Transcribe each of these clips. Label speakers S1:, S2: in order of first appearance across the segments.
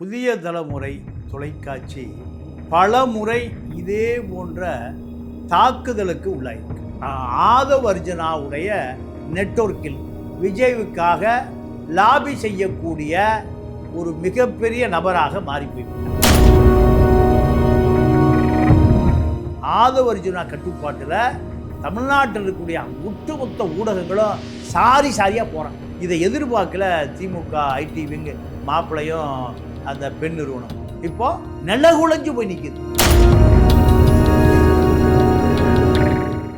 S1: புதிய தலைமுறை தொலைக்காட்சி பல முறை இதே போன்ற தாக்குதலுக்கு உள்ளாயிருக்கு. ஆதவர்ஜனாவுடைய ஆதவ் அர்ஜுனாவுடைய நெட்வொர்க்கில் விஜய்வுக்காக லாபி செய்யக்கூடிய ஒரு மிகப்பெரிய நபராக மாறி போய்விட்டார் ஆதவ் அர்ஜுனா கட்டுப்பாட்டில் தமிழ்நாட்டில் இருக்கக்கூடிய ஒட்டுமொத்த ஊடகங்களும் சாரி சாரியாக போகிறாங்க இதை எதிர்பார்க்கல திமுக ஐடி விங்கு மாப்பிள்ளையும் அந்த பெண் நிறுவனம். இப்போ நிலகுலைஞ்சு போய் நிற்கிது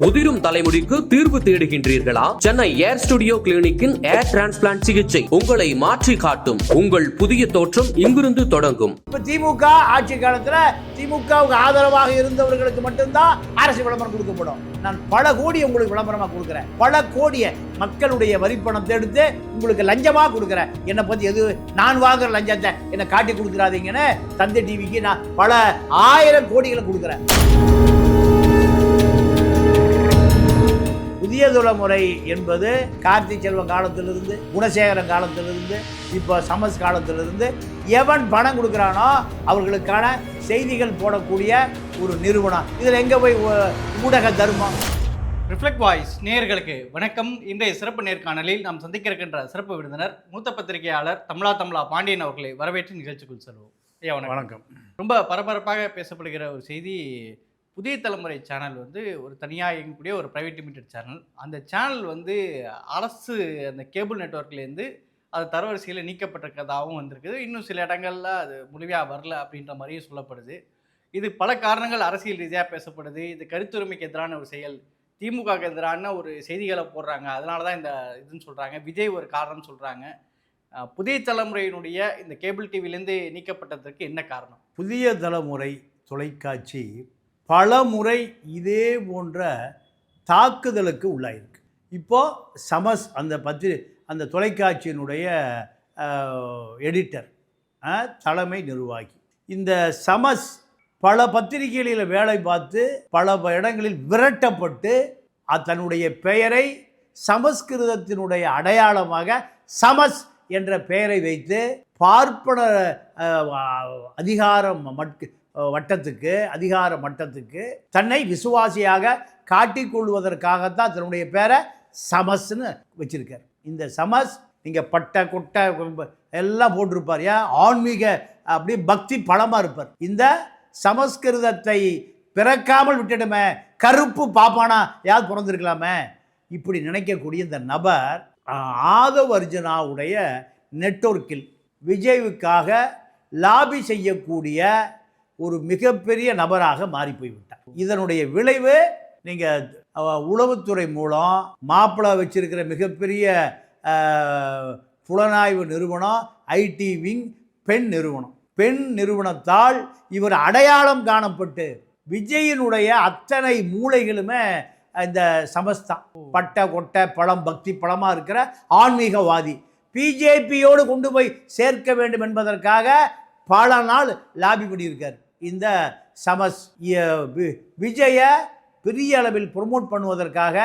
S2: உதிரும் தலைமுடிக்கு தீர்வு தேடுகின்றீர்களா? சென்னை ஏர் ஸ்டுடியோ கிளினிக்கின் ஏர் டிரான்ஸ்பிளான்ட் சிகிச்சை உங்களை மாற்றி காட்டும். உங்கள் புதிய தோற்றம் இங்கிருந்து தொடங்கும்.
S1: இப்போ திமுக ஆட்சி காலத்துல திமுகவுக்கு ஆதரவாக இருந்தவர்களுக்கு மட்டும்தான் அரசு விளம்பரம் கொடுக்கப்படும். நான் பல கோடி உங்களுக்கு விளம்பரமாக கொடுக்குறேன். பல கோடியை மக்களுடைய வரிப்பணத்தை எடுத்து உங்களுக்கு லஞ்சமா கொடுக்குறேன். என்னை பற்றி எது நான் வாங்குற லஞ்சத்தை என்னை காட்டி கொடுக்குறாதீங்கன்னு தந்தை டிவிக்கு நான் பல ஆயிரம் கோடிகளை கொடுக்குறேன். புதிய தலைமுறை என்பது கார்த்தி செல்வன் காலத்திலிருந்து குணசேகரன் காலத்திலிருந்து இப்போ சமஸ் காலத்திலிருந்து எவன் பணம் கொடுக்குறானோ அவர்களுக்கான செய்திகள் போடக்கூடிய ஒரு நிறுவனம். இதில் எங்கே போய் ஊடக தர்மம்?
S3: ரிஃப்ளெக்ட் வாய்ஸ் நேயர்களுக்கு வணக்கம். இன்றைய சிறப்பு நேர்காணலில் நாம் சந்திக்க இருக்கின்ற சிறப்பு விருந்தினர் மூத்த பத்திரிகையாளர் தமிழா தமிழா பாண்டியன் அவர்களை வரவேற்று நிகழ்ச்சிக்குள் செல்வோம். ஐயா வணக்கம். ரொம்ப பரபரப்பாக பேசப்படுகிற ஒரு செய்தி புதிய தலைமுறை சேனல் வந்து ஒரு தனியாக இயங்கக்கூடிய ஒரு ப்ரைவேட் லிமிடெட் சேனல். அந்த சேனல் வந்து அரசு அந்த கேபிள் நெட்வொர்க்லேருந்து அது தரவரிசையில் நீக்கப்பட்டிருக்கிறதாகவும் வந்திருக்குது. இன்னும் சில இடங்களில் அது முழுமையாக வரல அப்படின்ற மாதிரியும் சொல்லப்படுது. இது பல காரணங்கள் அரசியல் ரீதியாக பேசப்படுது. இது கருத்துரிமைக்கு எதிரான ஒரு செயல். திமுகவுக்கு எதிரான ஒரு செய்திகளை போடுறாங்க. அதனால தான் இந்த இதுன்னு சொல்கிறாங்க விஜய் ஒரு காரணம் சொல்கிறாங்க புதிய தலைமுறையினுடைய இந்த கேபிள் டிவிலேருந்து நீக்கப்பட்டதற்கு என்ன காரணம்?
S1: புதிய தலைமுறை தொலைக்காட்சி பல முறை இதே போன்ற தாக்குதலுக்கு உள்ளாயிருக்கு. இப்போது சமஸ் அந்த பத்திரி அந்த தொலைக்காட்சியினுடைய எடிட்டர் தலைமை நிர்வாகி. இந்த சமஸ் பல பத்திரிகைகளில் வேலை பார்த்து பல இடங்களில் விரட்டப்பட்டு தன்னுடைய பெயரை சமஸ்கிருதத்தினுடைய அடையாளமாக சமஸ் என்ற பெயரை வைத்து பார்ப்பன அதிகாரம் மட்கு வட்டத்துக்கு அதிகார மட்டத்துக்கு தன்னை விசுவாசியாக காட்டிக்கொள்வதற்காகத்தான் தன்னுடைய பேரை சமஸ்னு வச்சிருக்கார். இந்த சமஸ் நீங்கள் பட்டை கொட்டை எல்லாம் போட்டிருப்பார். ஏன்? ஆன்மீக அப்படியே பக்தி பலமாக இருப்பார். இந்த சமஸ்கிருதத்தை பிறக்காமல் விட்டுடுமே கருப்பு பாப்பானா யார் பிறந்திருக்கலாமே? இப்படி நினைக்கக்கூடிய இந்த நபர் ஆஹ், ஆதவ் அர்ஜுனாவுடைய நெட்வொர்க்கில் விஜய்வுக்காக லாபி செய்யக்கூடிய ஒரு மிகப்பெரிய நபராக மாறி போய்விட்டார். இதனுடைய விளைவு நீங்கள் உளவுத்துறை மூலம் மாப்பிள்ளை வச்சிருக்கிற மிகப்பெரிய புலனாய்வு நிறுவனம் ஐடி விங் பெண் நிறுவனம். பெண் நிறுவனத்தால் இவர் அடையாளம் காணப்பட்டு விஜயினுடைய அத்தனை மூளைகளுமே இந்த சமஸ்தா பட்டை கொட்டை பழம் பக்தி பழமாக இருக்கிற ஆன்மீகவாதி. பிஜேபியோடு கொண்டு போய் சேர்க்க வேண்டும் என்பதற்காக பல நாள் லாபி பண்ணியிருக்கார். இந்த சமஸ் வி- விஜய பெரிய அளவில் ப்ரொமோட் பண்ணுவதற்காக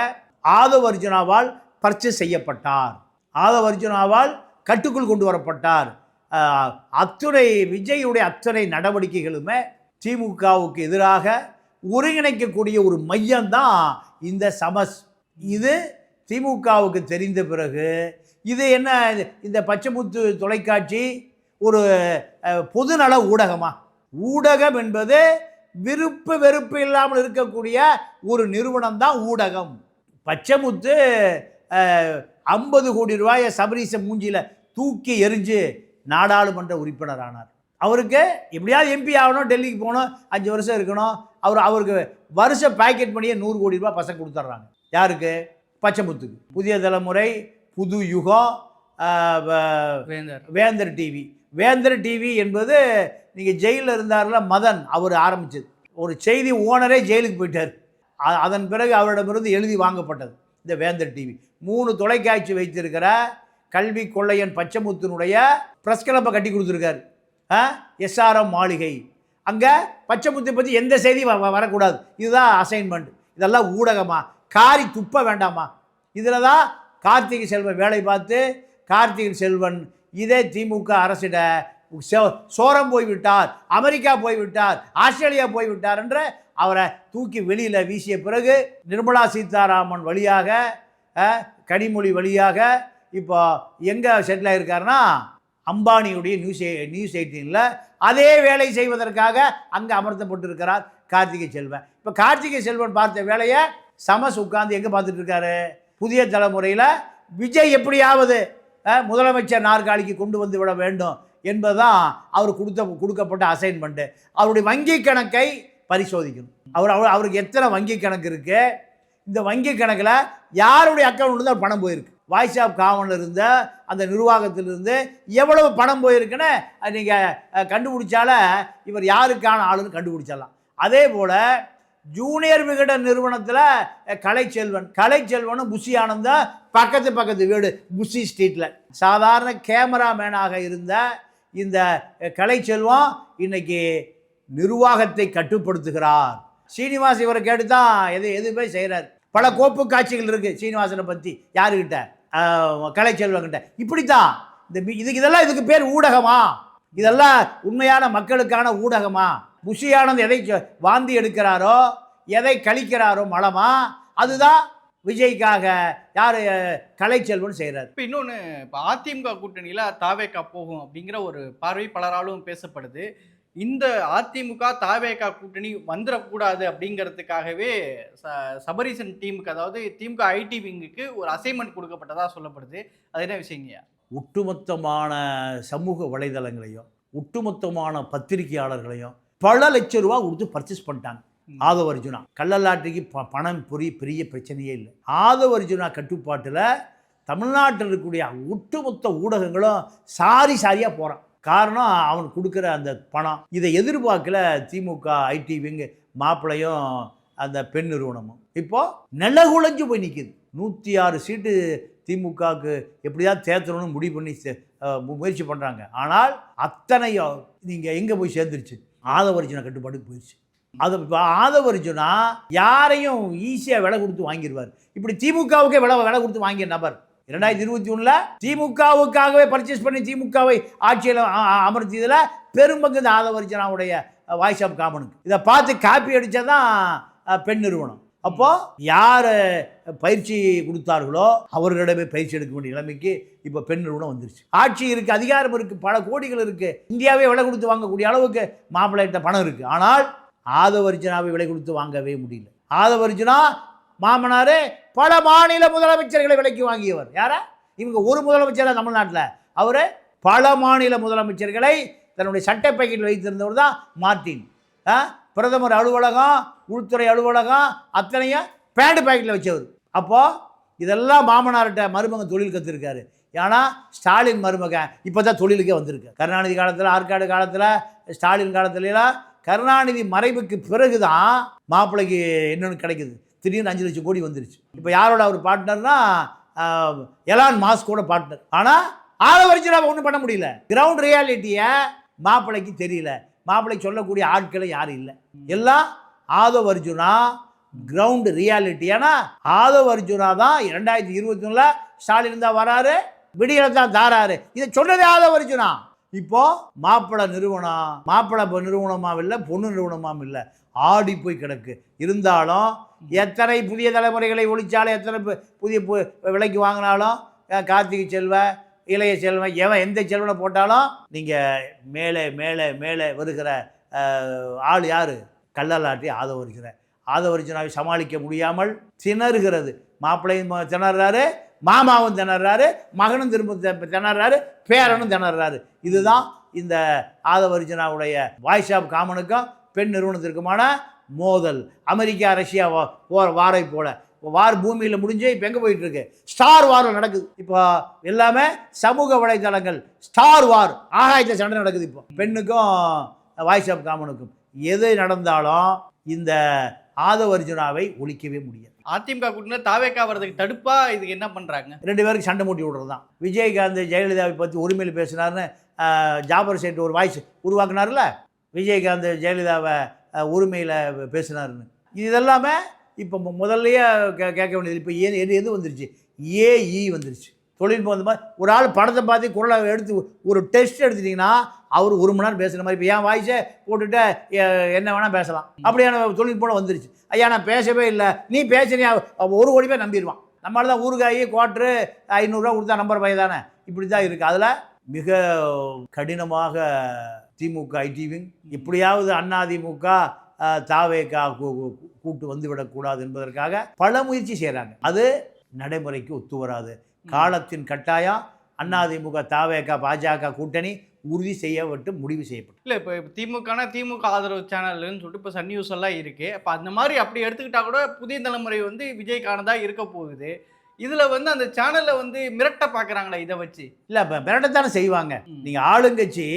S1: ஆதவ் அர்ஜுனாவால் பர்ச்சேஸ் செய்யப்பட்டார். ஆதவ் அர்ஜுனாவால் கட்டுக்குள் கொண்டு வரப்பட்டார். ஆஹ், அத்துணை விஜயுடைய அத்தனை நடவடிக்கைகளுமே திமுகவுக்கு எதிராக ஒருங்கிணைக்கக்கூடிய ஒரு மையம்தான் இந்த சமஸ். இது திமுகவுக்கு தெரிந்த பிறகு இது என்ன இந்த பச்சைமுத்து தொலைக்காட்சி ஒரு பொதுநல ஊடகமாக ஊடகம் என்பது விருப்பு வெறுப்பு இல்லாமல் இருக்கக்கூடிய ஒரு நிறுவனம் தான் ஊடகம். பச்சைமுத்து ஐம்பது கோடி ரூபாயை சபரீச மூஞ்சியில் தூக்கி எரிஞ்சு நாடாளுமன்ற உறுப்பினர் ஆனார். அவருக்கு எப்படியாவது எம்பி ஆகணும் டெல்லிக்கு போகணும் அஞ்சு வருஷம் இருக்கணும். அவர் அவருக்கு வருஷ பேக்கெட் பண்ணியே நூறு கோடி ரூபாய் பசங்க கொடுத்துட்றாங்க. யாருக்கு? பச்சைமுத்துக்கு. புதிய தலைமுறை புது யுகம்
S3: வேந்தர்.
S1: வேந்தர் டிவி வேந்தர் டிவி என்பது நீங்கள் ஜெயிலில் இருந்தார்ல மதன் அவர் ஆரம்பிச்சது. ஒரு செய்தி ஓனரே ஜெயிலுக்கு போயிட்டார். அதன் பிறகு அவரிடமிருந்து எழுதி வாங்கப்பட்டது இந்த வேந்தர் டிவி. மூணு தொலைக்காட்சி வைத்திருக்கிற கல்வி கொள்ளையன் பச்சமுத்தினுடைய ப்ரெஸ் கிளப்பை கட்டி கொடுத்துருக்காரு. எஸ்ஆர்எம் மாளிகை. அங்கே பச்சைமுத்தை பற்றி எந்த செய்தியும் வ- வரக்கூடாது. இதுதான் அசைன்மெண்ட் இதெல்லாம் ஊடகமா? காரி துப்ப வேண்டாமா? இதில் தான் கார்த்திகை செல்வன் வேலை பார்த்து கார்த்திகை செல்வன் இதே திமுக அரசிட சோ- சோரம் போய்விட்டார் அமெரிக்கா போய்விட்டார் ஆஸ்திரேலியா போய்விட்டார் என்று அவரை தூக்கி வெளியில் வீசிய பிறகு நிர்மலா சீதாராமன் வழியாக கனிமொழி வழியாக இப்போ எங்கே செட்டில் ஆகிருக்காருன்னா அம்பானியுடைய நியூஸ் நியூஸ் எயிட்டீனில் அதே வேலை செய்வதற்காக அங்கே அமர்த்தப்பட்டிருக்கிறார் கார்த்திகை செல்வன். இப்போ கார்த்திகை செல்வன் பார்த்த வேலையை சமஸ் உட்கார்ந்து எங்கே பார்த்துட்டு இருக்காரு? புதிய தலைமுறையில் விஜய் எப்படியாவது முதலமைச்சர் நாற்காலிக்கு கொண்டு வந்து விட வேண்டும் என்பதுதான் அவர் கொடுத்த கொடுக்கப்பட்ட அசைன்மெண்ட்டு அவருடைய வங்கி கணக்கை பரிசோதிக்கணும். அவர் அவர் அவருக்கு எத்தனை வங்கி கணக்கு இருக்குது இந்த வங்கி கணக்கில் யாருடைய அக்கௌண்ட் தான் பணம் போயிருக்கு. வாய்ஸ் ஆஃப் காமனில் இருந்த அந்த நிர்வாகத்திலிருந்து எவ்வளவு பணம் போயிருக்குன்னு நீங்கள் கண்டுபிடிச்சால இவர் யாருக்கான ஆளுன்னு கண்டுபிடிச்சிடலாம். அதே போல் ஜூனியர் விகடன் நிறுவனத்தில் கலைச்செல்வன். கலைச்செல்வனும் புஷி ஆனந்தா பக்கத்து பக்கத்து வீடு புஷி ஸ்ட்ரீட்டில் சாதாரண கேமராமேனாக இருந்த இந்த கலைச்செல்வம் இன்னைக்கு நிர்வாகத்தை கட்டுப்படுத்துகிறார். சீனிவாஸ் இவரை கேட்டு தான் எது எதுவுமே செய்கிறார் பல கோப்பு காட்சிகள் இருக்குது சீனிவாசனை பற்றி யாருக்கிட்ட கலைச்செல்வன் கிட்ட. இப்படித்தான். இந்த இதுக்கு இதெல்லாம் இதுக்கு பேர் ஊடகமா? இதெல்லாம் உண்மையான மக்களுக்கான ஊடகமா? புஷி ஆனந்த் எதை வாந்தி எடுக்கிறாரோ எதை கழிக்கிறாரோ மலமா அதுதான் விஜய்க்காக யார் கலைச்செல்வன் செய்கிறார்
S3: இப்போ இன்னொன்று இப்போ அதிமுக கூட்டணியில் தாவேக்கா போகும் அப்படிங்கிற ஒரு பார்வை பலராலும் பேசப்படுது. இந்த அதிமுக தாவேக்கா கூட்டணி வந்துடக்கூடாது அப்படிங்கிறதுக்காகவே ச சபரீசன் டீமுக்கு அதாவது திமுக ஐடி விங்குக்கு ஒரு அசைன்மெண்ட் கொடுக்கப்பட்டதா சொல்லப்படுது. அது என்ன விஷயங்கய்யா?
S1: ஒட்டுமொத்தமான சமூக வலைதளங்களையும் ஒட்டுமொத்தமான பத்திரிகையாளர்களையும் பல லட்சம் ரூபா கொடுத்து பர்ச்சேஸ் பண்ணிட்டாங்க. ஆதவ அர்ஜுனா கள்ளலாட்டுக்கு ப பணம் பொரிய பெரிய பிரச்சனையே இல்லை. ஆதவ அர்ஜுனா கட்டுப்பாட்டில் தமிழ்நாட்டில் இருக்கக்கூடிய ஒட்டுமொத்த ஊடகங்களும் சாரி சாரியாக போகிறான் காரணம் அவன் கொடுக்குற அந்த பணம். இதை எதிர்பார்க்கல திமுக ஐடி விங்கு அந்த பெண் நிறுவனமும். இப்போது நிலகுலைஞ்சு போய் நிற்கிது நூற்றி ஆறு சீட்டு திமுகவுக்கு எப்படியாவது தேர்த்தணும்னு முடிவு பண்ணி சே- முயற்சி பண்ணுறாங்க ஆனால் அத்தனையும் நீங்கள் எங்கே போய் சேர்ந்துருச்சு? ஆதவர்ஜுனா கட்டுப்பாட்டுக்கு போயிடுச்சு. அது இப்போ யாரையும் ஈஸியாக விலை கொடுத்து வாங்கிடுவார் இப்படி திமுகவுக்கே விலை விலை கொடுத்து வாங்கிய நபர் இரண்டாயிரத்தி இருபத்தி ஒன்றில் திமுகவுக்காகவே பர்ச்சேஸ் பண்ணி திமுகவை ஆட்சியில் அமர்த்தியதில் பெரும்பங்கு இந்த ஆதவரிஜனாவுடைய வாய்ஸ் ஆஃப் காமனுக்கு இதை பார்த்து காப்பி அடித்தது தான் பெண் நிறுவனம். அப்போ யார் பயிற்சி கொடுத்தார்களோ அவர்களிடமே பயிற்சி எடுக்க வேண்டிய நிலைமைக்கு இப்போ பெண் நிறுவனம் வந்துருச்சு. ஆட்சி இருக்குது அதிகாரம் இருக்குது பல கோடிகள் இருக்குது இந்தியாவே விலை கொடுத்து வாங்கக்கூடிய அளவுக்கு மாப்பிள்ளைகிட்ட பணம் இருக்குது ஆனால் ஆதவர்ஜனாவை விலை கொடுத்து வாங்கவே முடியல. ஆதவர்ஜனா மாமனார் பல மாநில முதலமைச்சர்களை விலைக்கு வாங்கியவர். யாரா? இவங்க ஒரு முதலமைச்சர் தமிழ்நாட்டில். அவர் பல மாநில முதலமைச்சர்களை தன்னுடைய சட்டை பாக்கெட்டில் வைத்திருந்தவர் தான் மார்ட்டின். ஆ? பிரதமர் அலுவலகம் உள்துறை அலுவலகம் அத்தனையும் பேண்ட் பேக்கெட்டில் வச்சவர். அப்போது இதெல்லாம் மாமனார்கிட்ட மருமகன் தொழில் கற்றுருக்காரு ஏன்னா ஸ்டாலின் மருமகன் இப்போ தான் தொழிலுக்கே வந்திருக்கு. கருணாநிதி காலத்தில் ஆற்காடு காலத்தில் ஸ்டாலின் காலத்துலலாம் கருணாநிதி மறைவுக்கு பிறகு தான் மாப்பிள்ளைக்கு என்னென்னு கிடைக்குது. திடீர்னு அஞ்சு லட்சம் கோடி வந்துருச்சு. இப்போ யாரோட அவர் பார்ட்னர்னா எலான் மாஸ்கோட பார்ட்னர். ஆனால் ஆதவரிச்சு ஒன்றும் பண்ண முடியல. கிரவுண்ட் ரியாலிட்டியை மாப்பிள்ளைக்கு தெரியல. மாப்பிளை சொல்லக்கூடிய ஆட்களும் யாரும் இல்லை. எல்லாம் ஆதவ் அர்ஜுனா கிரவுண்ட் ரியாலிட்டி ஏன்னா ஆதவ் அர்ஜுனா தான் ரெண்டாயிரத்தி இருபத்தி ஒன்றில் ஸ்டாலின் தான் வராரு விடியலை தான் தாராரு. இதை சொன்னதே ஆதவ் அர்ஜுனா. இப்போ மாப்பிள்ளை நிறுவனம் மாப்பிள்ளை பொ- நிறுவனமாம் இல்லை பொண்ணு நிறுவனமாம் இல்லை. ஆடி போய் கிடக்கு. இருந்தாலும் எத்தனை புதிய தலைமுறைகளை ஒழிச்சாலும் எத்தனை புதிய பு- விலைக்கு வாங்கினாலும் கார்த்திகை செல்வ இளைய செல்வன் எவன் எந்த செல்வனை போட்டாலும் நீங்கள் மேலே மேலே மேலே வருகிற ஆள் யார்? கள்ளலாட்டி ஆதவரிச்சின ஆதவரிச்சனாவை சமாளிக்க முடியாமல் திணறுகிறது. மாப்பிள்ளையும் திணறுறாரு திணறாரு மாமாவும் திணறாரு மகனும் திரும்ப தி- திணறாரு பேரனும் திணறாரு. இதுதான் இந்த ஆதவரிச்சனாவுடைய வாய்ஸ் ஆஃப் காமனுக்கும் பெண் நிறுவனத்திற்குமான மோதல். அமெரிக்கா ரஷ்யா வா- வாரை போல. வார் பூமியில் முடிஞ்சு இப்போ எங்கே போயிட்டு இருக்கு? ஸ்டார் வார் நடக்குது. இப்போ எல்லாமே சமூக வலைதளங்கள் ஸ்டார் வார் ஆகாயத்தை சண்டை நடக்குது இப்போ. பெண்ணுக்கும் வாய்ஸ் ஆஃப் காமனுக்கும் எது நடந்தாலும் இந்த ஆதவர்ஜுனாவை ஒழிக்கவே முடியாது.
S3: அதிமுக கூட்டணியில் தாவேக்கா வர்றதுக்கு தடுப்பா? இதுக்கு என்ன பண்றாங்க?
S1: ரெண்டு பேருக்கு சண்டை மூட்டி விடுறது தான் விஜயகாந்த் ஜெயலலிதாவை பற்றி உரிமையில் பேசினார்னு ஜாபர் சேட் ஒரு வாய்ஸ் உருவாக்குனார்ல? விஜயகாந்த் ஜெயலலிதாவை உரிமையில் பேசினாருன்னு இது இதெல்லாமே இப்போ முதல்லையே கே கேட்க வேண்டியது இப்போ ஏ எது எது வந்துருச்சு? ஏஇ வந்துருச்சு. தொழில்நுட்பம் அந்த மாதிரி ஒரு ஆள் படத்தை பார்த்து குரலை எடுத்து ஒரு டெஸ்ட் எடுத்துட்டிங்கன்னா அவர் ஒரு மணி நேரம் பேசுகிற மாதிரி இப்போ என் வாய்ஸை போட்டுட்டு என்ன வேணால் பேசலாம். அப்படியான தொழில்நுட்பம் வந்துருச்சு. ஐயா நான் பேசவே இல்லை. நீ பேசுறியா ஒரு கோடி பேர் நம்பிடுவான். நம்மளால தான் ஊறுகாய் குவாட்ரு ஐநூறுரூவா கொடுத்தா நம்பர் பையன் தானே? இப்படி தான் இருக்குது அதில் மிக கடினமாக திமுக ஐடிவிங் எப்படியாவது அதிமுக தாவேக்கா கூட்டு வந்து விடக்கூடாது என்பதற்காக பல முயற்சி செய்கிறாங்க அது நடைமுறைக்கு ஒத்து வராது. காலத்தின் கட்டாயம் அதிமுக தாவேக்கா பாஜக கூட்டணி உறுதி செய்யப்பட்டு முடிவு செய்யப்பட்டு
S3: இல்லை இப்போ திமுகனா திமுக ஆதரவு சேனல்னு சொல்லிட்டு இப்போ சன் நியூஸ் எல்லாம் இருக்கு. அப்போ அந்த மாதிரி அப்படி எடுத்துக்கிட்டா கூட புதிய தலைமுறை வந்து விஜய்க்கானதா இருக்க போகுது. இதில் வந்து அந்த சேனலில் வந்து மிரட்ட பார்க்குறாங்களே இதை வச்சு.
S1: இல்லை மிரட்டத்தானே செய்வாங்க.
S3: ம்.
S1: நீங்கள் ஆளுங்கட்சி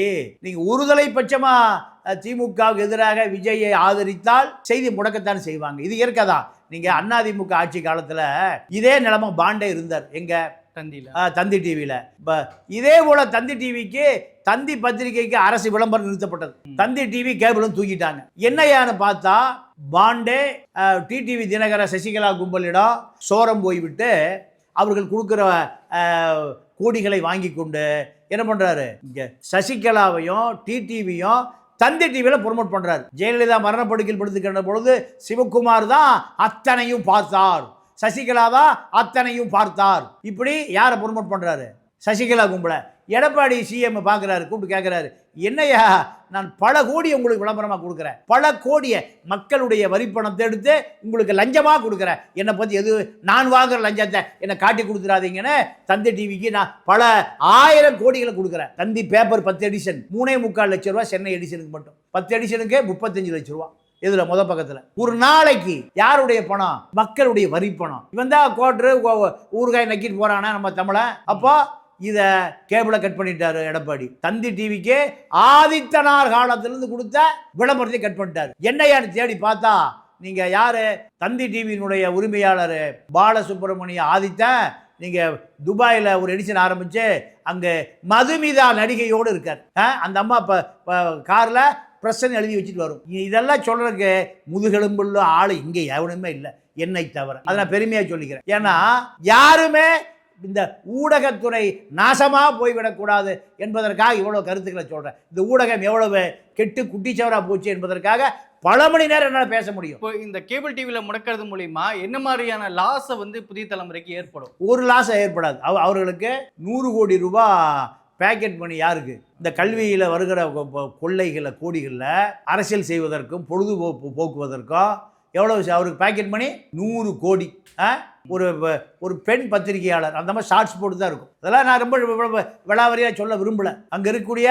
S1: நீங்கள் ஒருதலை பட்சமாக திமுகவுக்கு எதிராக விஜயை ஆதரித்தால் செய்தி முடக்கத்தானே செய்வாங்க. இது இயற்கை தான் நீங்கள் அதிமுக ஆட்சி காலத்தில் இதே நிலைமை பாண்டே இருந்தார். எங்க?
S3: தந்தியில்
S1: தந்தி டிவியில் இதே போல் தந்தி டிவிக்கு தந்தி பத்திரிகைக்கு அரசு விளம்பரம் நிறுத்தப்பட்டது. தந்தி டிவி கேபிளும் தூக்கிட்டாங்க. என்னையான்னு பார்த்தா பாண்டே டிடிவி தினகர சசிகலா கும்பலிடம் சோரம் போய்விட்டு அவர்கள் கொடுக்குற கோடிகளை வாங்கி கொண்டு என்ன பண்ணுறாரு இங்கே சசிகலாவையும் டிடிவியும் தந்தி டிவியில் ப்ரொமோட் பண்ணுறாரு ஜெயலலிதா மரணப்படுக்கையில் படுத்துக்கிற பொழுது சிவகுமார் தான் அத்தனையும் பார்த்தார். சசிகலா தான் அத்தனையும் பார்த்தார். இப்படி யாரை ப்ரொமோட் பண்ணுறாரு சசிகலா கும்பலை. எடப்பாடி சிஎம் பார்க்குறாரு கூப்பிட்டு கேட்குறாரு என்னையா நான் பல கோடி உங்களுக்கு விளம்பரமாக கொடுக்குறேன். பல கோடியை மக்களுடைய வரிப்பணத்தை எடுத்து உங்களுக்கு லஞ்சமாக கொடுக்குறேன். என்னை பற்றி எது நான் வாங்குற லஞ்சத்தை என்னை காட்டி கொடுத்துடாதீங்கன்னு தந்தி டிவிக்கு நான் பல ஆயிரம் கோடிகளை கொடுக்குறேன். தந்தி பேப்பர் பத்து எடிஷன் மூணே முக்கால் லட்ச ரூபா சென்னை எடிஷனுக்கு மட்டும். பத்து எடிஷனுக்கே முப்பத்தஞ்சு லட்ச ரூபா. இதுல முத பக்கத்துல. ஒரு நாளைக்கு யாருடைய பணம்? மக்களுடைய வரி பணம். இவன் தான் கோட்ரு ஊறுகாய் நக்கிட்டு போறானா நம்ம தமிழன்? அப்போ இதை கேபிளை கட் பண்ணிட்டாரு எடப்பாடி. தந்தி டிவிக்கு ஆதித்தனார் காலத்திலிருந்து கொடுத்த விளம்பரத்தை கட் பண்ணிட்டாரு. என்னையான்னு தேடி பார்த்தா நீங்க யாரு? தந்தி டிவியினுடைய உரிமையாளர் பாலசுப்ரமணிய ஆதித்தன். நீங்க துபாயில் ஒரு எடிஷன் ஆரம்பிச்சு அங்கே மதுமிதா நடிகையோடு இருக்கார். ஆ, அந்த அம்மா இப்போ காரில் பிரச்சனை எழுதி வச்சுட்டு வரும். இதெல்லாம் சொல்கிறதுக்கு முதுகெலும்புள்ள ஆள் இங்கே எவனுமே இல்லை. என்னை தவிர. அதை நான் பெருமையாக சொல்லிக்கிறேன். ஏன்னா யாருமே இந்த ஊடகத்துறை நாசமாக போய்விடக்கூடாது என்பதற்காக இவ்வளோ கருத்துக்களை சொல்கிறேன் இந்த ஊடகம் எவ்வளவு கெட்டு குட்டிச்சவராக போச்சு என்பதற்காக பல மணி நேரம் என்னால் பேச முடியும்.
S3: இப்போ இந்த கேபிள் டிவியில் முடக்கிறது மூலியமா என்ன மாதிரியான லாஸை வந்து புதிய தலைமுறைக்கு ஏற்படும்?
S1: ஒரு லாஸம் ஏற்படாது. அவ அவர்களுக்கு நூறு கோடி ரூபாய் பேக்கெட் மணி யாருக்கு? இந்த கல்வியில் வருகிற கொள்ளைகளை கோடிகளில் அரசியல் செய்வதற்கும் பொழுதுபோக்கு போக்குவதற்கும் எவ்வளோ அவருக்கு பேக்கெட் மணி நூறு கோடி. ஆ? ஒரு ஒரு பெண் பத்திரிகையாளர். அந்த மாதிரி ஷார்ட்ஸ் போட்டு தான் இருக்கும். அதெல்லாம் நான் ரொம்ப விளாவரியாக சொல்ல விரும்பலை. அங்கே இருக்கக்கூடிய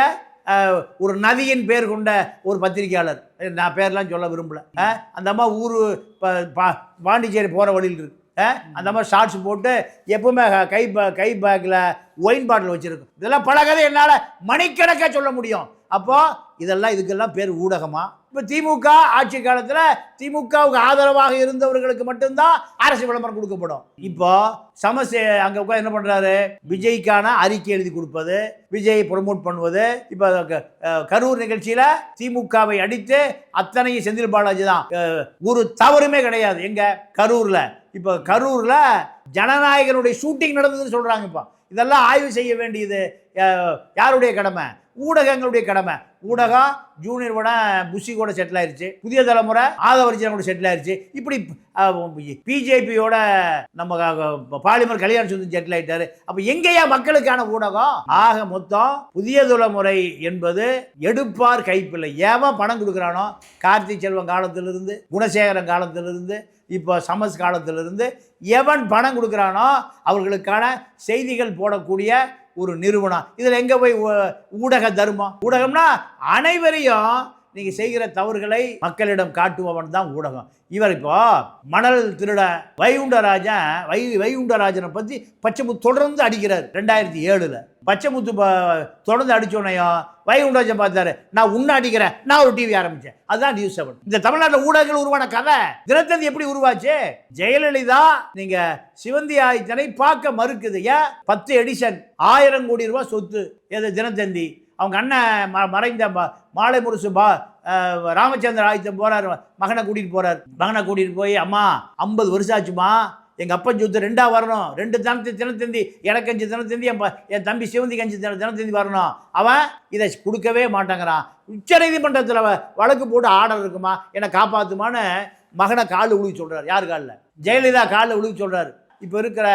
S1: ஒரு நதியின் பேர் கொண்ட ஒரு பத்திரிகையாளர். நான் பேர்லாம் சொல்ல விரும்பலை. ஆ? அந்த அம்மா ஊர் பா- பாண்டிச்சேரி போகிற வழியில் இருக்கு. ஆ? அந்த மாதிரி ஷார்ட்ஸ் போட்டு எப்பவுமே கை பே கை பேக்கில் ஒயின் பாட்டில் வச்சுருக்கும். இதெல்லாம் பழகதை என்னால் மணிக்கணக்காக சொல்ல முடியும். அப்போது இதெல்லாம் இதுக்கெல்லாம் பேர் ஊடகமா? இப்போ திமுக ஆட்சி காலத்தில் திமுகவுக்கு ஆதரவாக இருந்தவர்களுக்கு மட்டும்தான் அரசு விளம்பரம் கொடுக்கப்படும். இப்போ சமசே அங்கே உட்காந்து என்ன பண்ணுறாரு விஜய்க்கான அறிக்கை எழுதி கொடுப்பது விஜயை ப்ரொமோட் பண்ணுவது இப்போ கரூர் நிகழ்ச்சியில் திமுகவை அடித்து அத்தனையும் செந்தில் பாலாஜி தான். ஒரு தவறுமே கிடையாது. எங்கே? கரூரில். இப்போ கரூரில் ஜனநாயகனுடைய ஷூட்டிங் நடந்ததுன்னு சொல்கிறாங்க இப்போ. இதெல்லாம் ஆய்வு செய்ய வேண்டியது யாருடைய கடமை? ஊடகங்களுடைய கடமை. ஊடகம் ஜூனியர் கூட புஷி கூட செட்டில் ஆயிருச்சு. புதிய தலைமுறை ஆதவரிஜன் கூட செட்டில் ஆயிருச்சு. இப்படி பிஜேபியோட நம்ம பாலிமர் கல்யாண சுந்தர் செட்டில் ஆயிட்டாரு. அப்ப எங்கேயா மக்களுக்கான ஊடகம்? ஆக மொத்தம் புதிய தலைமுறை என்பது எடுப்பார் கைப்பில்லை ஏவன் பணம் கொடுக்குறானோ? கார்த்தி செல்வன் காலத்திலிருந்து குணசேகரன் காலத்திலிருந்து இப்போ சமஸ் காலத்திலிருந்து எவன் பணம் கொடுக்குறானோ அவர்களுக்கான செய்திகள் போடக்கூடிய ஒரு நிறுவனம். இதில் எங்கே போய் ஊடக தர்மம்? ஊடகம்னா அனைவரையும் நீங்கள் செய்கிற தவறுகளை மக்களிடம் காட்டுபவன் தான் ஊடகம். இவர் இப்போ மணல் திருட வைகுண்டராஜன் வை வைகுண்டராஜனை பற்றி பச்சைமுத்து தொடர்ந்து அடிக்கிறார் ரெண்டாயிரத்தி ஏழில். பச்சைமுத்து தொடர்ந்து அடிச்சோனையும் வைகுண்டராஜன் பார்த்தாரு நான் உன்னை அடிக்கிறேன் நான் ஒரு டிவி ஆரம்பித்தேன் அதுதான் நியூஸ் செவன் இந்த தமிழ்நாட்டில் ஊடகங்கள் உருவான கதை. தினத்தந்தி எப்படி உருவாச்சு? ஜெயலலிதா நீங்கள் சிவந்தி ஆயத்தனை பார்க்க மறுக்குது. ஏன்? பத்து எடிஷன் ஆயிரம் கோடி ரூபாய் சொத்து. எது தினத்தந்தி? அவங்க அண்ணன் ம- மறைந்த மாலை முரசு பா ராமச்சந்திர ஆதித்தன் போகிறார் மகனை கூட்டிகிட்டு போகிறார் மகனை கூட்டிகிட்டு போய் அம்மா ஐம்பது வருஷம் ஆச்சுமா எங்கள் அப்பன் சொத்து ரெண்டாக வரணும். ரெண்டு தினத்து தினத்தந்தி எனக்கு அஞ்சு தினத்தந்தி என் ப- என் தம்பி சிவந்தி அஞ்சு தின தினத்தந்தி வரணும். அவன் இதை கொடுக்கவே மாட்டேங்கிறான். உச்ச நீதிமன்றத்தில் வழக்கு போட்டு ஆர்டர் இருக்குமா? என்னை காப்பாற்றுமான்னு மகனை காலில் உழுவி சொல்கிறார் யார் காலில்? ஜெயலலிதா காலில் உழுவி சொல்கிறார் இப்போ இருக்கிற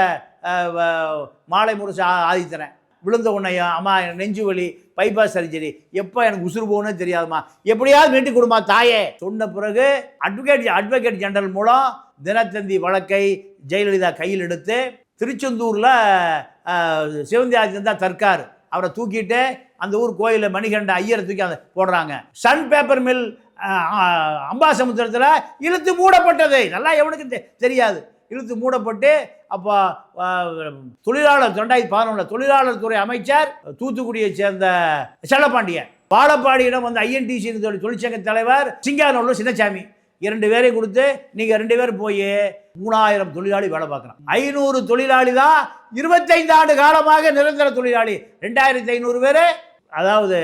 S1: வ- மாலை முரசு ஆதித்தனை. விழுந்த உன்னையா? அம்மா நெஞ்சு வலி பைபாஸ் சர்ஜரி எப்போ எனக்கு உசுறு போகணும் தெரியாதும்மா. எப்படியாவது மீட்டு கொடுமா தாயே. சொன்ன பிறகு அட்வொகேட் அட்வொகேட் ஜெனரல் மூலம் தினத்தந்தி வழக்கை ஜெயலலிதா கையில் எடுத்து திருச்செந்தூரில் சிவந்தி தான் தற்கார் அவரை தூக்கிட்டு அந்த ஊர் கோயிலில் மணிகண்ட ஐயரை தூக்கி அந்த போடுறாங்க. சன் பேப்பர் மில் அம்பாசமுத்திரத்தில் இழுத்து மூடப்பட்டது. நல்லா எவனுக்கு தெரியாது. இழுத்து மூடப்பட்டு அப்போ தொழிலாளர் ரெண்டாயிரத்தி பதினொன்றில் தொழிலாளர் துறை அமைச்சர் தூத்துக்குடியை சேர்ந்த செல்லப்பாண்டியன். பாலப்பாடியிடம் வந்து ஐஎன்டிசி தொழிற்சங்க தலைவர் சிங்கானூரில் சின்னசாமி இரண்டு பேரையும் கொடுத்து நீங்கள் ரெண்டு பேரும் போய் மூணாயிரம் தொழிலாளி வேலை பார்க்குறான் ஐநூறு தொழிலாளி தான் இருபத்தைந்து ஆண்டு காலமாக நிரந்தர தொழிலாளி. ரெண்டாயிரத்தி ஐநூறு பேர் அதாவது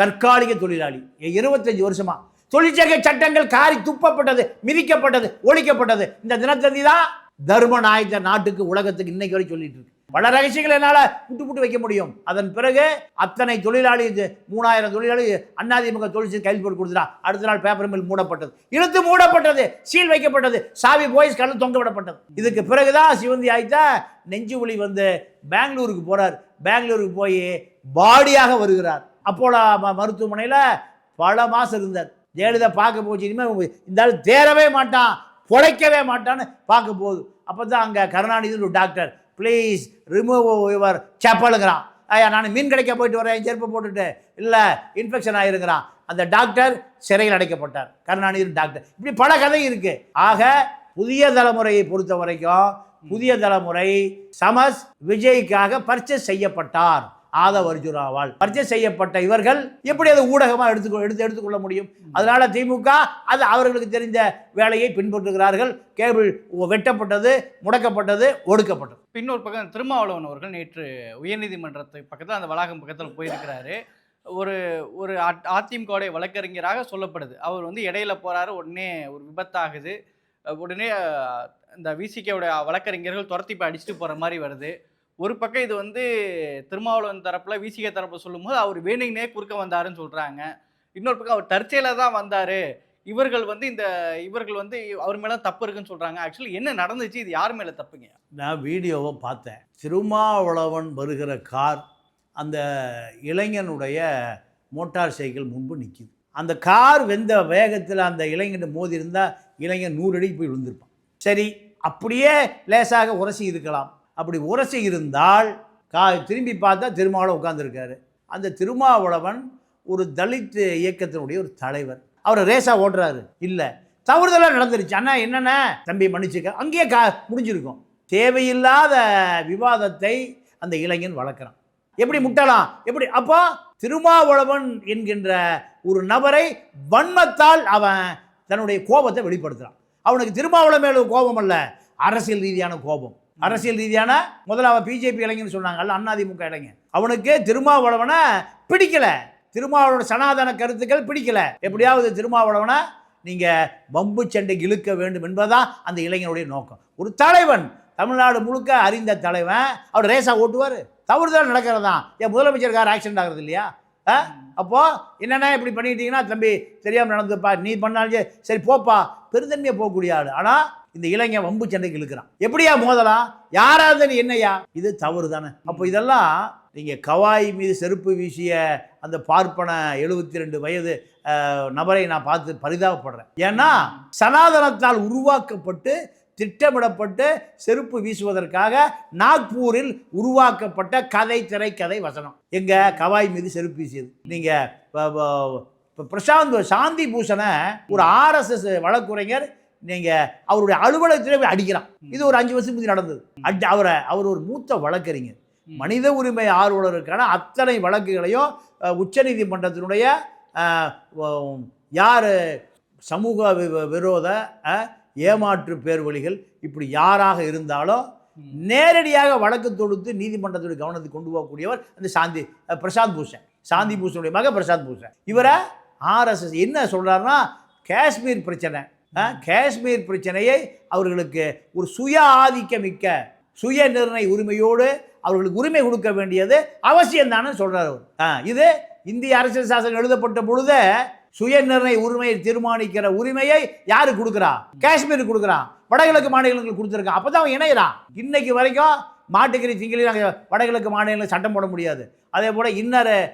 S1: தற்காலிக தொழிலாளி. இருபத்தஞ்சு வருஷமா. தொழிற்சங்க சட்டங்கள் காரி துப்பப்பட்டது மிதிக்கப்பட்டது ஒழிக்கப்பட்டது. இந்த தினத்தந்தி தான் தர்ம நாயக்க நாட்டுக்கு உலகத்துக்கு இன்னைக்கு வரை சொல்லிட்டு இருக்கு. பல ரகசியங்களை என்னால் புட்டு புட்டு வைக்க முடியும். அதன் பிறகு அத்தனை தொழிலாளி மூணாயிரம் தொழிலாளி அதிமுக தொழிற்சி கையில் போட்டு கொடுத்துட்டா அடுத்த நாள் பேப்பர் மில் மூடப்பட்டது. இழுத்து மூடப்பட்டது சீல் வைக்கப்பட்டது சாவி போய் கல் தொங்க விடப்பட்டது. இதுக்கு பிறகுதான் சிவந்தி ஆயிட்டா நெஞ்சு ஒளி வந்து பெங்களூருக்கு போறார். பெங்களூருக்கு போய் பாடியாக வருகிறார். அப்போலோ ம- மருத்துவமனையில் பல மாதம் இருந்தார். ஜெயலலிதா பார்க்க போச்சு இனிமேல் இந்த ஆள் தேரவே மாட்டான். பொழைக்கவே மாட்டான்னு பார்க்க போகுது அப்போ தான் அங்கே கருணாநிதி ஒரு டாக்டர் ப்ளீஸ் ரிமூவ் யுவர் செப்பலுங்கிறான் ஐயா நான் மீன் கிடைக்க போயிட்டு வரேன் செருப்பு போட்டுட்டு. இல்லை இன்ஃபெக்ஷன் ஆகிருங்கிறான் அந்த டாக்டர் சிறையில் அடைக்கப்பட்டார். கருணாநிதி டாக்டர் இப்படி பல கதை இருக்குது ஆக புதிய தலைமுறையை பொறுத்த வரைக்கும் புதிய தலைமுறை சமஸ் விஜய்க்காக பர்ச்சேஸ் செய்யப்பட்டார். ஆதவ அர்ஜுனாவால் பர்ச்சேஸ் செய்யப்பட்ட இவர்கள் எப்படி அதை ஊடகமாக எடுத்து எடுத்து எடுத்துக்கொள்ள முடியும்? அதனால திமுக அது அவர்களுக்கு தெரிந்த வேலையை பின்பற்றுகிறார்கள். கேபிள் வெட்டப்பட்டது முடக்கப்பட்டது ஒடுக்கப்பட்டது.
S3: இன்னொரு பக்கம் திருமாவளவன் அவர்கள் நேற்று உயர்நீதிமன்றத்துக்கு பக்கத்தில் அந்த வளாகம் பக்கத்தில் போயிருக்கிறாரு. ஒரு ஒரு அதிமுகவுடைய வழக்கறிஞராக சொல்லப்படுது. அவர் வந்து இடையில போறாரு உடனே ஒரு விபத்தாகுது. உடனே இந்த விசிகேவுடைய வழக்கறிஞர்கள் துரத்தி போய் அடிச்சுட்டு போற மாதிரி வருது. ஒரு பக்கம் இது வந்து திருமாவளவன் தரப்பில் விசிகே தரப்பில் சொல்லும்போது அவர் வேணுங்கனே குறுக்க வந்தாருன்னு சொல்கிறாங்க இன்னொரு பக்கம் அவர் தற்செயலாக தான் வந்தார். இவர்கள் வந்து இந்த இவர்கள் வந்து அவர் மேலே தப்பு இருக்குன்னு சொல்கிறாங்க ஆக்சுவலி என்ன நடந்துச்சு? இது யார் மேலே தப்புங்க?
S1: நான் வீடியோவை பார்த்தேன். திருமாவளவன் வருகிற கார் அந்த இளைஞனுடைய மோட்டார் சைக்கிள் முன்பு நிற்கிது அந்த கார் வெந்த வேகத்தில் அந்த இளைஞன் மோதி இருந்தால் இளைஞன் நூறு அடிக்கு போய் விழுந்திருப்பான். சரி அப்படியே லேசாக உரசி இருக்கலாம். அப்படி உரசி இருந்தால் கா திரும்பி பார்த்தா திருமாவளவன் உட்காந்துருக்காரு அந்த திருமாவளவன் ஒரு தலித் இயக்கத்தினுடைய ஒரு தலைவர். அவர் ரேஸா ஓட்டுறாரு. இல்லை தவறுதலாக நடந்துருச்சு. அண்ணா என்னென்ன தம்பி மன்னிச்சுக்க. அங்கேயே கா முடிஞ்சிருக்கும். தேவையில்லாத விவாதத்தை அந்த இளைஞன் வளர்க்குறான். எப்படி முட்டலாம் எப்படி? அப்போ திருமாவளவன் என்கின்ற ஒரு நபரை வன்மத்தால் அவன் தன்னுடைய கோபத்தை வெளிப்படுத்துகிறான் அவனுக்கு திருமாவளவன் மேலே கோபம் அல்ல அரசியல் ரீதியான கோபம். அரசியல் ரீதியான முதல்ல பிஜேபி இளைஞன்னு சொன்னாங்கல்ல அண்ணாதிமுக அதிமுக இளைஞன். அவனுக்கு திருமாவளவனை பிடிக்கல. திருமாவளவன் சனாதன கருத்துக்கள் பிடிக்கல. எப்படியாவது திருமாவளவனை நீங்கள் பம்பு சண்டை இழுக்க வேண்டும் என்பதுதான் அந்த இளைஞனுடைய நோக்கம். ஒரு தலைவன் தமிழ்நாடு முழுக்க அறிந்த தலைவன் அவர் ரேஸா ஓட்டுவார். தவறுதல் நடக்கிறதான் என் முதலமைச்சர் கார் ஆக்சிடென்ட் ஆகிறது இல்லையா? ஆ? அப்போ என்னென்ன இப்படி பண்ணிட்டீங்கன்னா தம்பி தெரியாமல் நடந்துப்பா நீ பண்ணாலும் சரி, சரி போப்பா. பெருந்தன்மையை போகக்கூடிய ஆள். ஆனால் இந்த இளைஞன் வம்பு சண்டைக்கு இழுக்கிறான். எப்படியா மோதலாம் யாராவது நீ என்னையா இது தவறு தானே. அப்போ இதெல்லாம் நீங்கள் கவாய் மீது செருப்பு வீசிய அந்த பார்ப்பன எழுபத்தி ரெண்டு வயது நபரை நான் பார்த்து பரிதாபப்படுறேன். ஏன்னா சனாதனத்தால் உருவாக்கப்பட்டு திட்டமிடப்பட்டு செருப்பு வீசுவதற்காக நாக்பூரில் உருவாக்கப்பட்ட கதை திரைக்கதை வசனம். எங்கள் கவாய் மீது செருப்பு வீசியது. நீங்கள் இப்போ பிரசாந்த் சாந்தி பூஷனை ஒரு ஆர்எஸ்எஸ் வழக்குரைஞர் நீங்க அவருடைய அலுவலகத்திலே போய் அடிக்கிறான். இது ஒரு அஞ்சு வருஷம் முந்தி நடந்தது. அடி அவரை அவர் ஒரு மூத்த வழக்கறிஞர். மனித உரிமை ஆர்வலருக்கான அத்தனை வழக்குகளையும் உச்சநீதிமன்றத்தினுடைய யார்? சமூக விரோத ஏமாற்று பேர்வழிகள் இப்படி யாராக இருந்தாலும் நேரடியாக வழக்கு தொடுத்து நீதிமன்றத்துடைய கவனத்துக்கு கொண்டு போகக்கூடியவர் அந்த சாந்தி பிரசாந்த் பூஷன். சாந்தி பூஷனுடைய மக பிரசாந்த் பூஷன். இவரை ஆர்எஸ்எஸ் என்ன சொல்றாருன்னா காஷ்மீர் பிரச்சனை. காஷ்மீர் பிரச்சனையை அவர்களுக்கு ஒரு சுய ஆதிக்கமிக்க சுய நிர்ணய உரிமையோடு அவர்களுக்கு உரிமை கொடுக்க வேண்டியது அவசியம் தானே சொல்றாரு அவர். இது இந்திய அரசியல் சாசனம் எழுதப்பட்ட பொழுது சுய நிர்ணய உரிமையை தீர்மானிக்கிற உரிமையை யாரு கொடுக்குறா? காஷ்மீருக்கு கொடுக்குறான் வடகிழக்கு மாநிலங்களுக்கு கொடுத்துருக்கான் அப்பதான் அவன் இணையிறான். இன்னைக்கு வரைக்கும் மாட்டுக்கறி திங்களி நாங்கள் வடகிழக்கு மாநிலங்களில் சட்டம் போட முடியாது. அதே போல் inner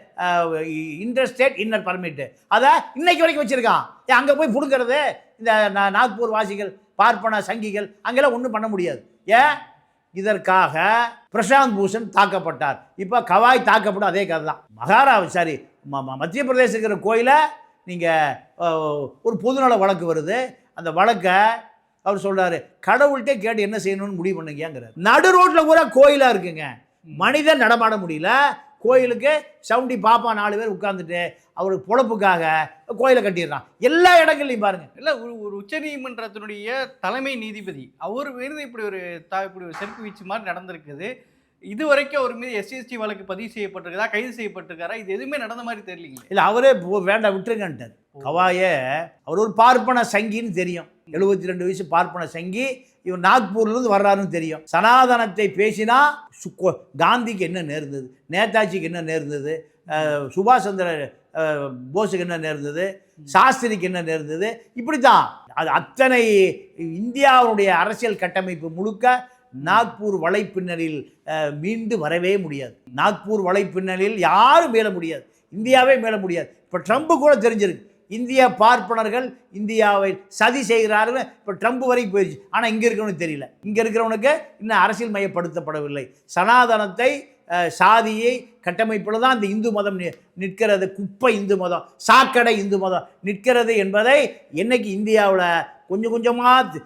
S1: inter state inner permit. அதை இன்னைக்கு வரைக்கும் வச்சுருக்கான். ஏன் அங்கே போய் பிடுங்கிறது இந்த நாக்பூர் வாசிகள் பார்ப்பன சங்கிகள் அங்கெல்லாம் ஒன்றும் பண்ண முடியாது. ஏன் இதற்காக பிரசாந்த் பூஷன் தாக்கப்பட்டார். இப்போ கவாய் தாக்கப்படும் அதே கதை தான். மகாரா சாரி ம- மத்திய பிரதேசங்கிற இருக்கிற கோயிலை நீங்கள் ஒரு பொதுநல வழக்கு வருது. அந்த வழக்கை அவர் சொல்றாரு கடவுள்கிட்ட கேட்டு என்ன செய்யணும்னு முடிவு பண்ணுங்கங்கிறார் நடு ரோட்ல பூரா கோயிலா இருக்குங்க. மனிதன் நடமாட முடியல. கோயிலுக்கு சவுண்டி பாப்பா நாலு பேர் உட்கார்ந்துட்டு அவருக்கு பொழப்புக்காக கோயிலை கட்டிடுறான். எல்லா இடங்கள்லையும் பாருங்க.
S3: இல்லை ஒரு ஒரு உச்சநீதிமன்றத்தினுடைய தலைமை நீதிபதி அவர் மீது இப்படி ஒரு தா இப்படி ஒரு செருப்பு வீச்சு மாதிரி நடந்திருக்குது. இது வரைக்கும் அவர் மீது எஸ்சிஎஸ்டி வழக்கு பதிவு செய்யப்பட்டிருக்குதா கைது செய்யப்பட்டிருக்காரா? இது எதுவுமே நடந்த மாதிரி தெரியலீங்களே.
S1: இல்லை அவரே போ- வேண்டாம் விட்டுருங்கன்ட்டார். கவாயே அவர் ஒரு பார்ப்பன சங்கின்னு தெரியும். எழுபத்தி ரெண்டு வயசு பார்ப்பன சங்கி இவர் நாக்பூர்லேருந்து வர்றாருன்னு தெரியும். சனாதனத்தை பேசினா சு- காந்திக்கு என்ன நேர்ந்தது? நேதாஜிக்கு என்ன நேர்ந்தது? சுபாஷ் சந்திர போஸுக்கு என்ன நேர்ந்தது? சாஸ்திரிக்கு என்ன நேர்ந்தது? இப்படி தான் அது அத்தனை இந்தியாவுடைய அரசியல் கட்டமைப்பு முழுக்க நாக்பூர் வலைப்பின்னலில் மீண்டு வரவே முடியாது. நாக்பூர் வலைப்பின்னலில் யாரும் மீள முடியாது. இந்தியாவே மீள முடியாது. இப்போ ட்ரம்ப் கூட தெரிஞ்சிருக்கு. இந்திய பார்ப்பனர்கள் இந்தியாவை சதி செய்கிறார்கள். இப்போ ட்ரம்ப் வரைக்கும் போயிடுச்சு ஆனால் இங்கே இருக்கிறவனுக்கு தெரியல. இங்கே இருக்கிறவனுக்கு இன்னும் அரசியல் மையப்படுத்தப்படவில்லை. சனாதனத்தை சாதியை கட்டமைப்பில் தான் இந்த இந்து மதம் நிற்கிறது. குப்பை இந்து மதம் சாக்கடை இந்து மதம் நிற்கிறது என்பதை என்னைக்கு இந்தியாவில் கொஞ்சம் கொஞ்சமாக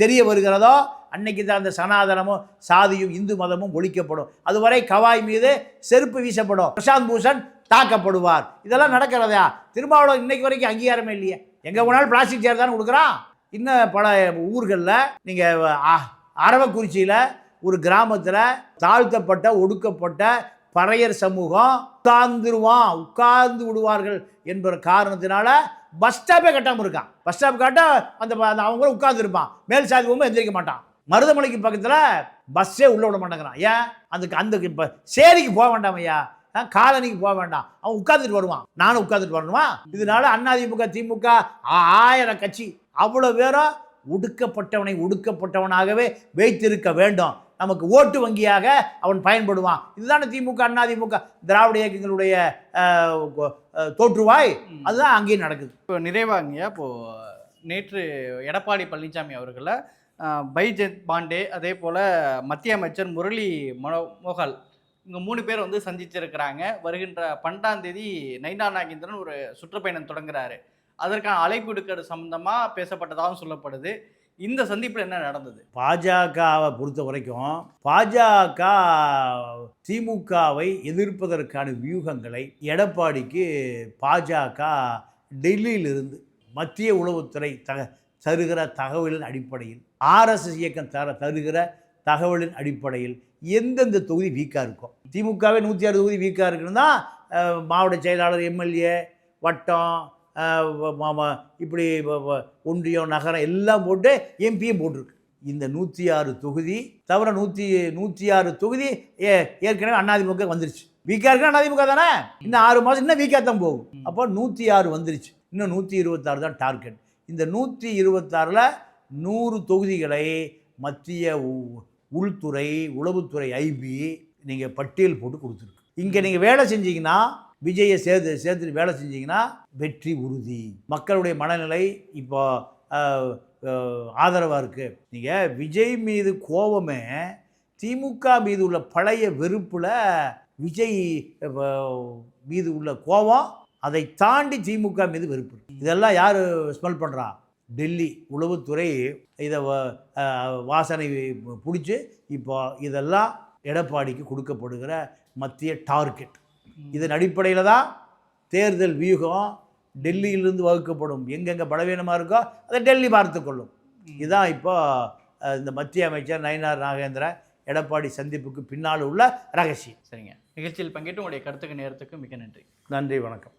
S1: தெரிய வருகிறதோ அன்னைக்கு தான் அந்த சனாதனமும் சாதியும் இந்து மதமும் ஒழிக்கப்படும். அதுவரை கவாய் மீது செருப்பு வீசப்படும். பிரசாந்த் பூஷன் தாக்கப்படுவார். இதெல்லாம் நடக்கிறதா? திருமாவளவன் இன்னைக்கு வரைக்கும் அங்கீகாரமே இல்லையே. எங்கே போனாலும் பிளாஸ்டிக் சேர் தானே கொடுக்குறான்? இன்னும் பல ஊர்களில் நீங்கள் அரவக்குறிச்சியில் ஒரு கிராமத்தில் தாழ்த்தப்பட்ட ஒடுக்கப்பட்ட பறையர் சமூகம் உட்கார்ந்துருவான் உட்கார்ந்து விடுவார்கள் என்கிற காரணத்தினால பஸ் ஸ்டாப்பே கட்டாமல் இருக்கான். பஸ் ஸ்டாப் காட்ட அந்த அந்த அவங்க உட்கார்ந்துருப்பான். மேல் சாதி போகும்போது எந்திரிக்க மாட்டான். மருதமலைக்கு பக்கத்தில் பஸ்ஸே உள்ள விட மாட்டேங்கிறான். ஏன்? அதுக்கு அந்த இப்போ சேரிக்கு போக வேண்டாம் ஐயா. ஆ, காலனிக்கு போக வேண்டாம். அவன் உட்கார்ந்துட்டு வருவான். நானும் உட்கார்ந்துட்டு வரணுமா? இதனால அதிமுக திமுக ஆயிரம் கட்சி அவ்வளோ பேரும் ஒடுக்கப்பட்டவனை ஒடுக்கப்பட்டவனாகவே வைத்திருக்க வேண்டும். நமக்கு ஓட்டு வங்கியாக அவன் பயன்படுவான். இதுதானே திமுக அதிமுக திராவிட இயக்கங்களுடைய தோற்றுவாய்? அதுதான் அங்கேயும் நடக்குது.
S3: இப்போ நிறைவாங்கய்யா இப்போது நேற்று எடப்பாடி பழனிசாமி அவர்களை பைஜெத் பாண்டே அதே போல் மத்திய அமைச்சர் முரளி மனோ மோகல் இவங்க மூணு பேர் வந்து சந்திச்சிருக்கிறாங்க. வருகின்ற பன்னெண்டாம் தேதி நைனா நாகேந்திரன் ஒரு சுற்றுப்பயணம் தொடங்குறாரு. அதற்கான அழைப்பு எடுக்கிறது சம்பந்தமாக பேசப்பட்டதாகவும் சொல்லப்படுது. இந்த சந்திப்பில் என்ன நடந்தது?
S1: பாஜகவை பொறுத்த வரைக்கும் பாஜக திமுகவை எதிர்ப்பதற்கான வியூகங்களை எடப்பாடிக்கு பாஜக டெல்லியிலிருந்து மத்திய உளவுத்துறை தக தருகிற தகவலின் அடிப்படையில் ஆர்எஸ்எஸ் இயக்கம் தர தருகிற தகவலின் அடிப்படையில் எந்தெந்த தொகுதி வீக்காக இருக்கும் திமுகவே நூற்றி ஆறு தொகுதி வீக்காக இருக்குன்னு மாவட்ட செயலாளர் எம்எல்ஏ வட்டம் இப்படி ஒன்றியம் நகரம் எல்லாம் போட்டு எம்பியும் போட்டிருக்கு. இந்த நூற்றி ஆறு தொகுதி தவிர நூற்றி நூற்றி ஆறு தொகுதி ஏ ஏற்கனவே அதிமுக வந்துருச்சு. வீக்காக இருக்கு அதிமுக தானே? இன்னும் ஆறு மாதம் இன்னும் வீக்காக தான் போகும். அப்போ நூற்றி ஆறு வந்துருச்சு. இன்னும் நூற்றி இருபத்தாறு தான் டார்கெட். இந்த நூற்றி இருபத்தாறில் நூறு தொகுதிகளை மத்திய உள்துறை உளவுத்துறை ஐபி நீங்கள் பட்டியல் போட்டு கொடுத்துருக்கு. இங்கே நீங்கள் வேலை செஞ்சீங்கன்னா விஜயை சேர்த்து சேர்த்துட்டு வேலை செஞ்சீங்கன்னா வெற்றி உறுதி. மக்களுடைய மனநிலை இப்போ ஆதரவாக இருக்குது நீங்கள் விஜய் மீது கோபமே திமுக மீது உள்ள பழைய வெறுப்பில் விஜய் மீது உள்ள கோபம் அதை தாண்டி திமுக மீது வெறுப்பு இதெல்லாம் யார் ஸ்மெல் பண்ணுறா டெல்லி உளவுத்துறை இதை வாசனை பிடிச்சி இப்போ இதெல்லாம் எடப்பாடிக்கு கொடுக்கப்படுகிற மத்திய டார்கெட் இதன் அடிப்படையில் தான் தேர்தல் வியூகம் டெல்லியிலிருந்து வகுக்கப்படும். எங்கெங்கே பலவீனமாக இருக்கோ அதை டெல்லி பார்த்துக்கொள்ளும் இதுதான் இப்போ இந்த மத்திய அமைச்சர் நயினார் நாகேந்திர எடப்பாடி சந்திப்புக்கு பின்னால் உள்ள ரகசியம்.
S3: சரிங்க. நிகழ்ச்சியில் பங்கேற்று உங்களுடைய கருத்துக்கு நேரத்துக்கு மிக நன்றி.
S1: நன்றி வணக்கம்.